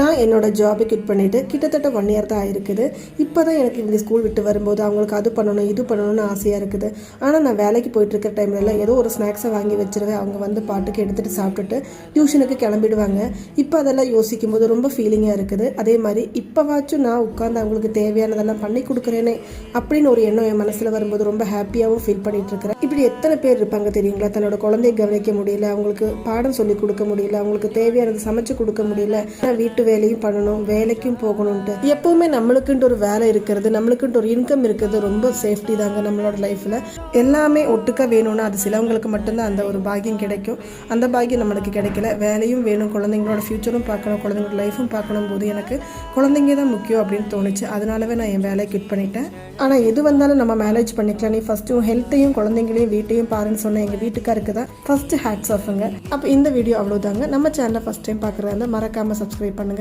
நான் என்னோடய ஜாபை குவிட் பண்ணிவிட்டு கிட்டத்தட்ட ஒன் இயர் தான் ஆயிருக்குது இப்போ தான் எனக்கு இங்கே ஸ்கூல் விட்டு வரும்போது அவங்களுக்கு அது பண்ணணும் இது பண்ணணும்னு ஆசையாக இருக்குது. ஆனால் நான் வேலைக்கு போயிட்டு இருக்கிற டைம்லலாம் ஏதோ ஒரு ஸ்நாக்ஸை வாங்கி வச்சிருவேன். அவங்க வந்து பாட்டுக்கு எடுத்துகிட்டு சாப்பிட்டுட்டு டியூஷனுக்கு கிளம்பிடுவாங்க. இப்போ அதெல்லாம் யோசிக்கும் போது ரொம்ப ஃபீலிங்காக இருக்குது. அதே மாதிரி இப்போவாச்சும் நான் உட்காந்து அவங்களுக்கு தேவையானதெல்லாம் பண்ணி கொடுக்குறேனே அப்படின்னு ஒரு எண்ணம் என் மனசில் வரும்போது ரொம்ப ஹாப்பியாகவும் ஃபீல் பண்ணிகிட்ருக்கிறேன் இப்படி எத்தனை பேர் இருப்பாங்க தெரியுங்களா? தன்னோட குழந்தைய கவனிக்க முடியல அவங்களுக்கு பாடம் சொல்லி கொடுக்க முடியல அவங்களுக்கு தேவையானது சமைச்சு கொடுக்க முடியல. நான் வீட்டு வேலையும் பண்ணணும் வேலைக்கும் போகணும்ட்டு எப்பவுமே நம்மளுக்குன்ட்டு ஒரு வேலை இருக்கிறது நம்மளுக்குன்ட்டு ஒரு இன்கம் இருக்கிறது ரொம்ப சேஃப்டி தாங்க நம்மளோட லைஃப்பில் எல்லாமே ஒட்டுக்க வேணும்னா அது சிலவங்களுக்கு மட்டும்தான் அந்த ஒரு பாக்கியம் கிடைக்கும். அந்த பாக்கியம் நம்மளுக்கு கிடைக்கல. வேலையும் வேணும் குழந்தைங்களோட ஃப்யூச்சரும் பார்க்கணும் குழந்தைங்களோட லைஃபும் பார்க்கணும் போது எனக்கு குழந்தைங்க தான் முக்கியம் அப்படின்னு தோணுச்சு. அதனாலவே நான் என் வேலையை கிட் பண்ணிட்டேன். ஆனால் எது வந்தாலும் நம்ம மேனேஜ் பண்ணிக்கலாம். நீ ஃபஸ்ட்டு ஹெல்த்தையும் குழந்தைங்களையும் வீட்டையும் பாருன்னு சொன்ன எங்கள் வீட்டுக்காருக்கு தான் ஃபஸ்ட்டு ஹேட்ஸ் ஆஃபுங்க அப்போ இந்த வீடியோ அவ்வளோதாங்க நம்ம சேனலை ஃபஸ்ட் டைம் பார்க்குறதா மறக்காமல் சப்ஸ்கிரைப் பண்ணுங்கள்